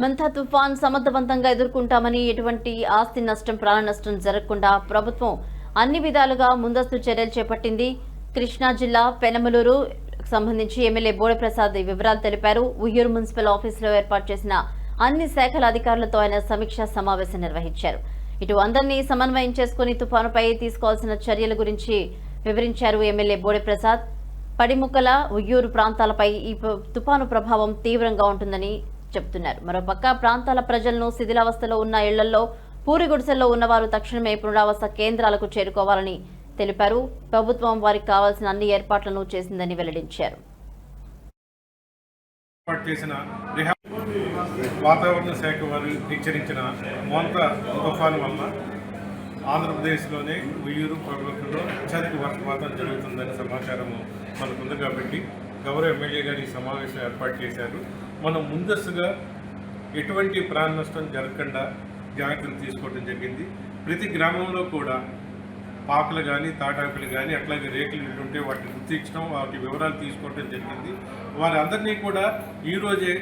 మంతా తుఫాన్ సమర్థవంతంగా ఎదుర్కొంటామని ఎటువంటి ఆస్తి నష్టం ప్రాణ నష్టం జరగకుండా ప్రభుత్వం అన్ని విధాలుగా ముందస్తు చర్యలు చేపట్టింది. కృష్ణా జిల్లా పెనమలూరు సంబంధించి ఎమ్మెల్యే బోడప్రసాద్ ఈ వివరాలు తెలిపారు. ఉయ్యూరు మున్సిపల్ ఆఫీసులో ఏర్పాటు చేసిన అన్ని శాఖల అధికారులతో ఆయన సమీక్షా సమావేశం నిర్వహించారు. ఇటు అందరినీ సమన్వయం చేసుకుని తుఫానుపై తీసుకోవాల్సిన చర్యల గురించి వివరించారు ఎమ్మెల్యే బోడెప్రసాద్. పడిముక్కల ఉయ్యూరు ప్రాంతాలపై ఈ తుఫాను తుపాను ప్రభావం తీవ్రంగా ఉంటుందని చెబుతున్నారు. మరోపక్క ప్రాంతాల ప్రజలను శిథిలావస్థలో ఉన్న ఇళ్ళలో పూరి గుడిసెల్లో ఉన్నవారు తక్షణమే పునరావాస కేంద్రాలకు చేరుకోవాలని తెలిపారు. ప్రభుత్వం వారికి కావాల్సిన అన్ని ఏర్పాట్లను చేసిందని వెల్లడించారు. వాతావరణ శాఖ వారు హెచ్చరించిన మోంత తుఫాను వల్ల ఆంధ్రప్రదేశ్లోనే ఉయ్యూరు పర్వతంలో అత్యధిక వర్షపాతం జరుగుతుందని సమాచారము మనకుంది కాబట్టి గౌరవ ఎమ్మెల్యే గారు ఈ సమావేశం ఏర్పాటు చేశారు. మనం ముందస్తుగా ఎటువంటి ప్రాణ నష్టం జరగకుండా జాగ్రత్తలు తీసుకోవడం జరిగింది. ప్రతి గ్రామంలో కూడా పాకలు కానీ తాటాకులు కానీ అట్లాగే రేకులు ఇల్లు ఉంటే వాటిని గుర్తించడం వాటి వివరాలు తీసుకోవడం జరిగింది. వారందరినీ కూడా ఈరోజే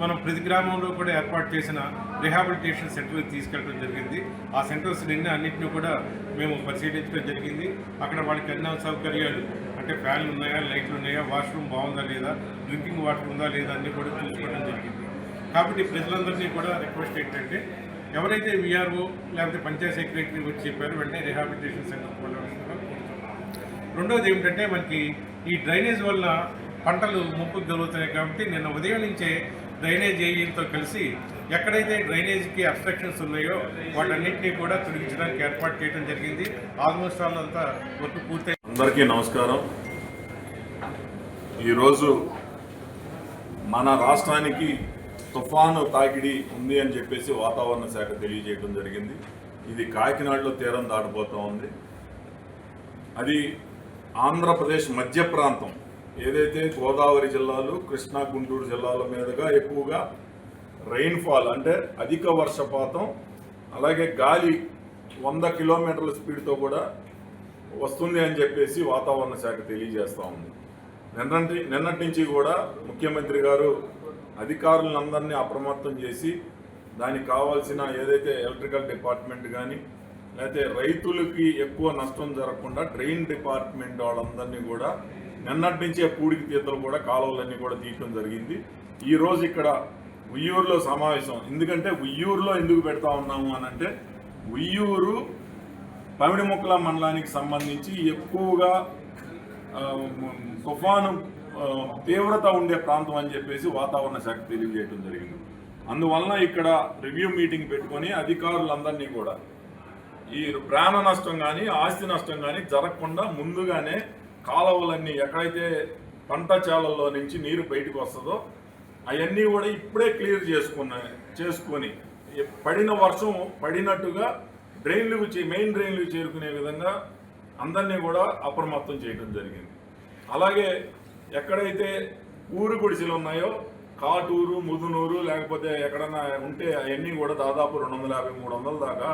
మనం ప్రతి గ్రామంలో కూడా ఏర్పాటు చేసిన రిహాబిలిటేషన్ సెంటర్కి తీసుకెళ్ళడం జరిగింది. ఆ సెంటర్స్ నిన్న అన్నింటినీ కూడా మేము పరిశీలించడం జరిగింది. అక్కడ వాళ్ళకి అన్ని సౌకర్యాలు అంటే ఫ్యాన్లు ఉన్నాయా లైట్లు ఉన్నాయా వాష్రూమ్ బాగుందా లేదా డ్రింకింగ్ వాటర్ ఉందా లేదా అన్నీ కూడా చూసుకోవడం జరిగింది. కాబట్టి ప్రజలందరినీ కూడా రిక్వెస్ట్ ఏంటంటే ఎవరైతే విఆర్ఓ లేకపోతే పంచాయత్ సెక్రటరీ వచ్చి చెప్పారో వెంటనే రిహాబిలిటేషన్ సెంటర్ వెళ్ళవలసిందిగా రెండవది ఏమిటంటే మనకి ఈ డ్రైనేజ్ వల్ల పంటలు ముప్పు జరుగుతున్నాయి కాబట్టి నిన్న ఉదయం నుంచే డ్రైనేజ్ ఏజెంట్తో కలిసి ఎక్కడైతే డ్రైనేజ్కి అబ్స్ట్రక్షన్స్ ఉన్నాయో వాటన్నింటినీ కూడా తొలగించడానికి ఏర్పాటు చేయడం జరిగింది. ఆల్మోస్ట్ ఆల్ అంతా వర్క్ పూర్తయి అందరికీ నమస్కారం. ఈరోజు మన రాష్ట్రానికి తుఫాను తాకిడి ఉంది అని చెప్పేసి వాతావరణ శాఖ తెలియజేయడం జరిగింది. ఇది కాకినాడలో తీరం దాటిపోతూ ఉంది. అది ఆంధ్రప్రదేశ్ మధ్య ప్రాంతం. ఏదైతే గోదావరి జిల్లాలు కృష్ణా గుంటూరు జిల్లాల మీదుగా ఎక్కువగా రెయిన్ఫాల్ అంటే అధిక వర్షపాతం అలాగే గాలి వంద కిలోమీటర్ల స్పీడ్తో కూడా వస్తుంది అని చెప్పేసి వాతావరణ శాఖ తెలియజేస్తూ ఉంది. నిన్నటి నిన్నటి నుంచి కూడా ముఖ్యమంత్రి గారు అధికారులందరినీ అప్రమత్తం చేసి దానికి కావాల్సిన ఏదైతే ఎలక్ట్రికల్ డిపార్ట్మెంట్ కానీ లేకపోతే రైతులకి ఎక్కువ నష్టం జరగకుండా డ్రైన్ డిపార్ట్మెంట్ వాళ్ళందరినీ కూడా నిన్నటి నుంచే పూడికి తీతలు కూడా కాలువలన్నీ కూడా తీయటం జరిగింది. ఈరోజు ఇక్కడ ఉయ్యూరులో సమావేశం. ఎందుకంటే ఉయ్యూరులో ఎందుకు పెడతా ఉన్నాము అని అంటే ఉయ్యూరు పమిడిముక్కల మండలానికి సంబంధించి ఎక్కువగా తుఫాను తీవ్రత ఉండే ప్రాంతం అని చెప్పేసి వాతావరణ శాఖ తెలియజేయడం జరిగింది. అందువలన ఇక్కడ రివ్యూ మీటింగ్ పెట్టుకొని అధికారులందరినీ కూడా ఈ ప్రాణ నష్టం కానీ ఆస్తి నష్టం కానీ జరగకుండా ముందుగానే కాలువలన్నీ ఎక్కడైతే పంట చేలల్లో నుంచి నీరు బయటకు వస్తుందో అవన్నీ కూడా ఇప్పుడే క్లియర్ చేసుకున్న చేసుకొని పడిన వర్షం పడినట్టుగా డ్రైన్లకు మెయిన్ డ్రైన్లకు చేరుకునే విధంగా అందరినీ కూడా అప్రమత్తం చేయడం జరిగింది అలాగే ఎక్కడైతే ఊరు గుడిసెలు ఉన్నాయో కాటూరు ముదునూరు లేకపోతే ఎక్కడన్నా ఉంటే అవన్నీ కూడా దాదాపు రెండు వందల యాభై మూడు వందల దాకా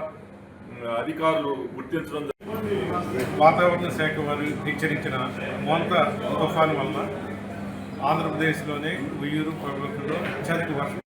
అధికారులు గుర్తించడం జరిగింది. వాతావరణ శాఖ వారు హెచ్చరించిన మోంత తుఫాను వల్ల ఆంధ్రప్రదేశ్లోనే ఉయ్యూరు పర్వతంలో అత్యధిక వర్షం